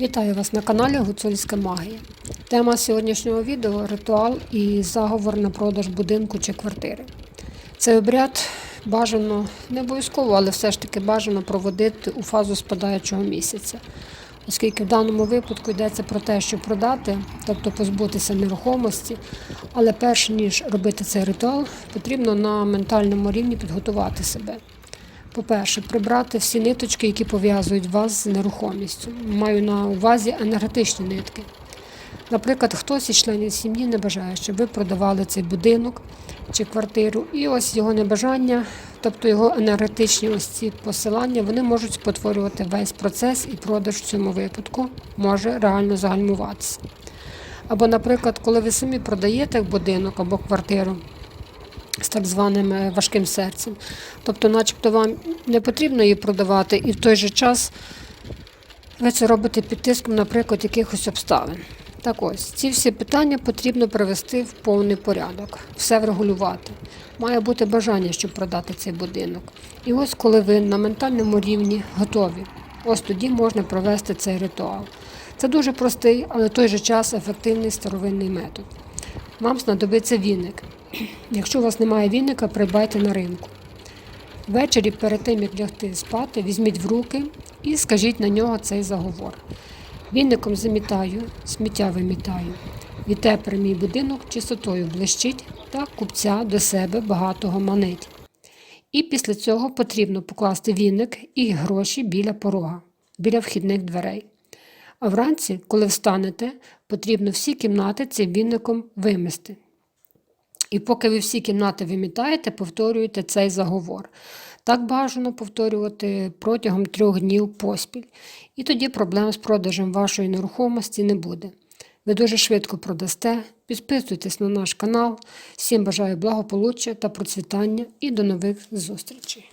Вітаю вас на каналі Гуцульська Магія. Тема сьогоднішнього відео ритуал і заговор на продаж будинку чи квартири. Цей обряд бажано не обов'язково, але все ж таки бажано проводити у фазу спадаючого місяця, оскільки в даному випадку йдеться про те, що продати, тобто позбутися нерухомості. Але перш ніж робити цей ритуал, потрібно на ментальному рівні підготувати себе. По-перше, прибрати всі ниточки, які пов'язують вас з нерухомістю. Маю на увазі енергетичні нитки. Наприклад, хтось із членів сім'ї не бажає, щоб ви продавали цей будинок чи квартиру, і ось його небажання, тобто його енергетичні ось ці посилання, вони можуть спотворювати весь процес і продаж в цьому випадку може реально загальмуватися. Або, наприклад, коли ви самі продаєте будинок або квартиру, так званим е, важким серцем. Тобто, начебто, вам не потрібно її продавати, і в той же час ви це робите під тиском, наприклад, якихось обставин. Так ось, ці всі питання потрібно привести в повний порядок, все врегулювати. Має бути бажання, щоб продати цей будинок. І ось коли ви на ментальному рівні готові, ось тоді можна провести цей ритуал. Це дуже простий, але в той же час ефективний старовинний метод. Вам знадобиться віник. Якщо у вас немає віника, придбайте на ринку. Ввечері перед тим, як лягти спати, візьміть в руки і скажіть на нього цей заговор. Віником замітаю, сміття вимітаю. Відтепер мій будинок чистотою блищить та купця до себе багатого манить. І після цього потрібно покласти віник і гроші біля порога, біля вхідних дверей. А вранці, коли встанете, потрібно всі кімнати цим віником вимести. І поки ви всі кімнати вимітаєте, повторюєте цей заговор. Так бажано повторювати протягом трьох днів поспіль. І тоді проблем з продажем вашої нерухомості не буде. Ви дуже швидко продасте. Підписуйтесь на наш канал. Всім бажаю благополуччя та процвітання і до нових зустрічей!